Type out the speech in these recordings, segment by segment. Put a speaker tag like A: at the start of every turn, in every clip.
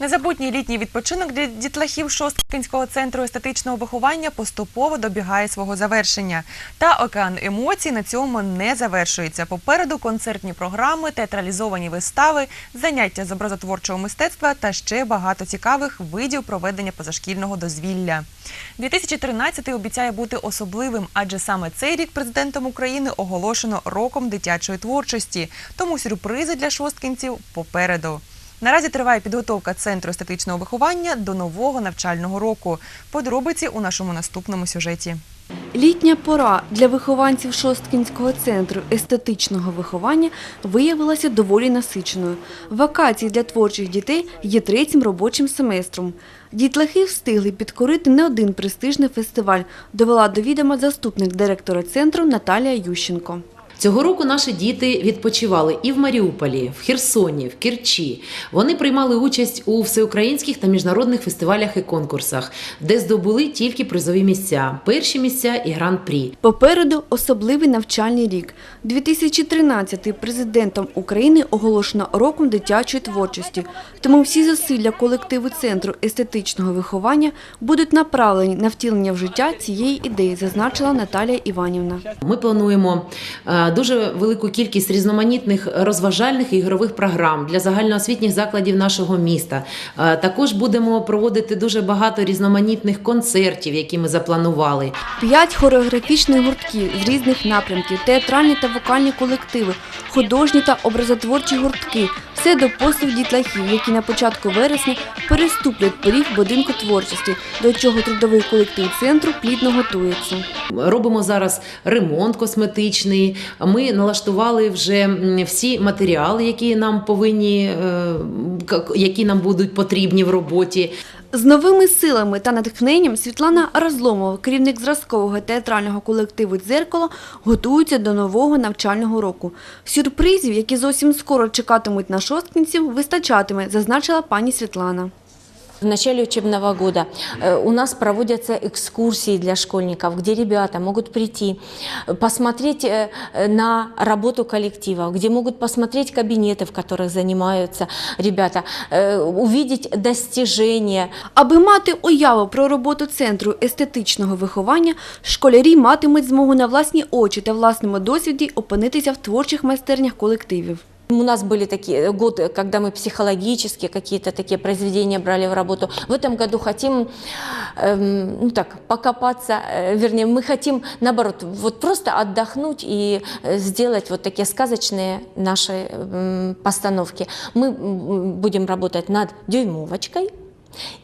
A: Незабутній літній відпочинок для дітлахів Шосткинського центру естетичного виховання поступово добігає свого завершення. Та океан емоцій на цьому не завершується. Попереду концертні програми, театралізовані вистави, заняття з образотворчого мистецтва та ще багато цікавих видів проведення позашкільного дозвілля. 2013 обіцяє бути особливим, адже саме цей рік президентом України оголошено роком дитячої творчості. Тому сюрпризи для шосткинців попереду. Наразі триває підготовка центру естетичного виховання до нового навчального року. Подробиці у нашому наступному сюжеті.
B: Літня пора для вихованців Шосткінського центру естетичного виховання виявилася доволі насиченою. Вакації для творчих дітей є третім робочим семестром. Дітлахи встигли підкорити не один престижний фестиваль, довела до відома заступник директора центру Наталія Ющенко.
C: Цього року наші діти відпочивали і в Маріуполі, в Херсоні, в Керчі. Вони приймали участь у всеукраїнських та міжнародних фестивалях і конкурсах, де здобули тільки призові місця, перші місця і гран-прі.
B: Попереду особливий навчальний рік. 2013 президентом України оголошено роком дитячої творчості. Тому всі зусилля колективу центру естетичного виховання будуть направлені на втілення в життя цієї ідеї, зазначила Наталія Іванівна.
C: Ми плануємо е, дуже велику кількість різноманітних розважальних ігрових програм для загальноосвітніх закладів нашого міста. Е, Також будемо проводити дуже багато різноманітних концертів, які ми запланували.
B: П'ять хореографічних гуртків з різних напрямків, театральні та вокальні колективи, художні та образотворчі гуртки – все до послуг дітлахів, які на початку вересня переступлять поріг будинку творчості, до чого трудовий колектив центру плідно готується.
C: Робимо зараз ремонт косметичний. Ми налаштували вже всі матеріали, які нам повинні, е, які нам будуть потрібні в роботі.
B: З новими силами та натхненням Світлана Разломова, керівник зразкового театрального колективу «Дзеркало», готується до нового навчального року. Сюрпризів, які зовсім скоро чекатимуть на шосткінців, вистачатиме, зазначила пані Світлана.
D: В начале учебного года э, у нас проводятся экскурсии для школьников, где ребята могут прийти, э, посмотреть э, э, на работу коллектива, где могут посмотреть кабинеты, в которых занимаются ребята, э, увидеть достижения,
B: Аби мати уяву про роботу центру естетичного виховання, школярі матимуть змогу на власні очі та власному досвіді опинитися в творчих майстернях колективів.
D: У нас были такие годы, когда мы психологические какие-то такие произведения брали в работу. В этом году хотим, эм, ну так, покопаться, э, вернее, мы хотим, наоборот, вот просто отдохнуть и э, сделать вот такие сказочные наши эм, постановки. Мы м, будем работать над дюймовочкой,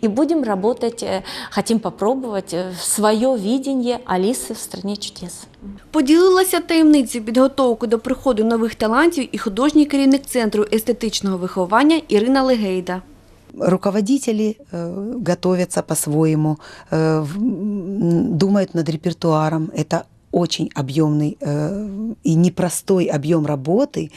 D: и будем работать, э, хотим попробовать э, свое видение Алисы в «Стране чудес».
B: Поділилася таємницею підготовки до приходу нових талантів і художній керівник центру естетичного виховання Ірина Легейда.
E: руководители э, готовятся по-своему, э, в- м, думают над репертуаром. Это очень объемный э, и непростой объем работы,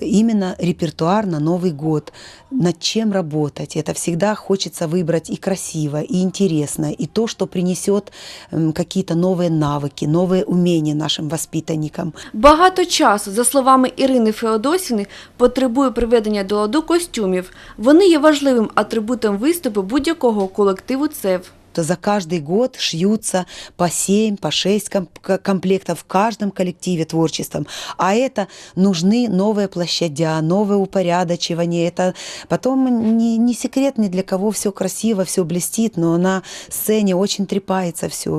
E: именно репертуар на Новый год. Над чем работать? Это всегда хочется выбрать и красиво, и интересно, и то, что принесет м, какие-то новые навыки, новые умения нашим воспитанникам.
B: Багато часу, за словами Ірини Феодосіни, потребує приведення до ладу костюмів. Вони є важливим атрибутом виступу будь-якого колективу ЦЕВ.
E: то за каждый год шьются по 7, по 6 комп- комплектов в каждом коллективе творчеством. А это нужны новые площадя, новое упорядочивание. Это потом не, не секрет ни для кого все красиво, все блестит, но на сцене очень трепается все.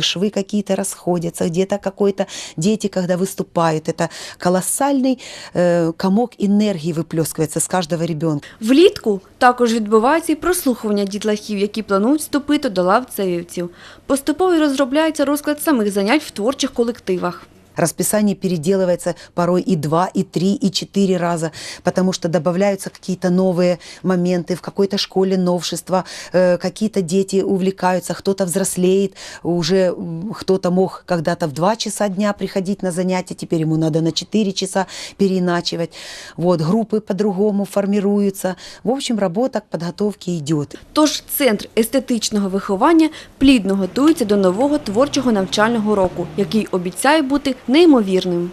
E: Швы какие-то расходятся, где-то какой-то дети, когда выступают, это колоссальный э, комок энергии выплескивается с каждого ребенка.
B: Влітку також відбувається і прослухування дітлахів, які планують вступити до лав цевівців. Поступово розробляється розклад самих занять в творчих колективах.
E: Расписание переделывается порой и два, и три, и четыре раза, потому что добавляются какие-то новые моменты, в какой-то школе новшества, э, какие-то дети увлекаются, кто-то взрослеет, уже м, кто-то мог когда-то в два часа дня приходить на занятия, теперь ему надо на четыре часа переиначивать. Вот, группы по-другому формируются. В общем, работа к подготовке идет.
B: Тож центр естетичного виховання плідно готується до нового творчого навчального року, який обіцяє бути неймовірним.